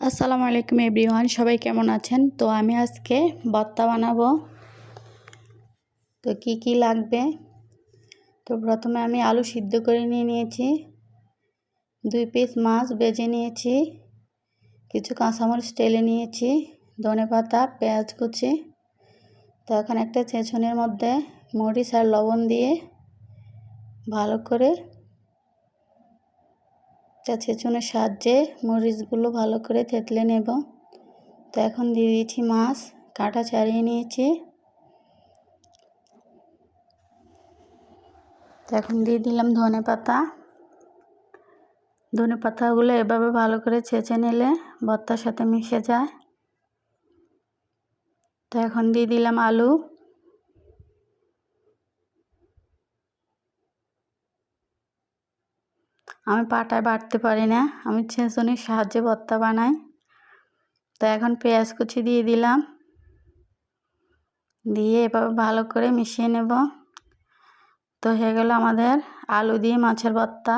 আসসালামু আলাইকুম এভরিওয়ান, সবাই কেমন আছেন? তো আমি আজকে ভর্তা বানাবো। তো কি কি লাগবে? তো প্রথমে আমি আলু সিদ্ধ করে নিয়ে নিয়েছি। দুই পিস মাছ বেজে নিয়েছি। কিছু কাঁচামরিচ টেলে নিয়েছি। ধনে পাতা, পেঁয়াজ কুচি। তো এখন একটা চেঁচনের মধ্যে মরিচ আর লবণ দিয়ে ভালো করে একটা ছেঁচুনের সাহায্যে মরিচগুলো ভালো করে থেতলে নেব। তো এখন দিয়ে দিয়েছি মাছ, কাটা ছাড়িয়ে নিয়েছি। তো এখন দিয়ে দিলাম ধনে পাতা। ধনে পাতাগুলো এভাবে ভালো করে ছেঁচে নিলে ভর্তার সাথে মিশে যায়। তো এখন দিয়ে দিলাম আলু। আমি পাটায় বাটতে পারি না। আমি ছেঁচুনির সাহায্যে ভর্তা বানাই। তো এখন পেঁয়াজ কুচি দিয়ে দিলাম। দিয়ে এভাবে ভালো করে মিশিয়ে নেব। তো হয়ে গেল আমাদের আলু দিয়ে মাছের ভর্তা।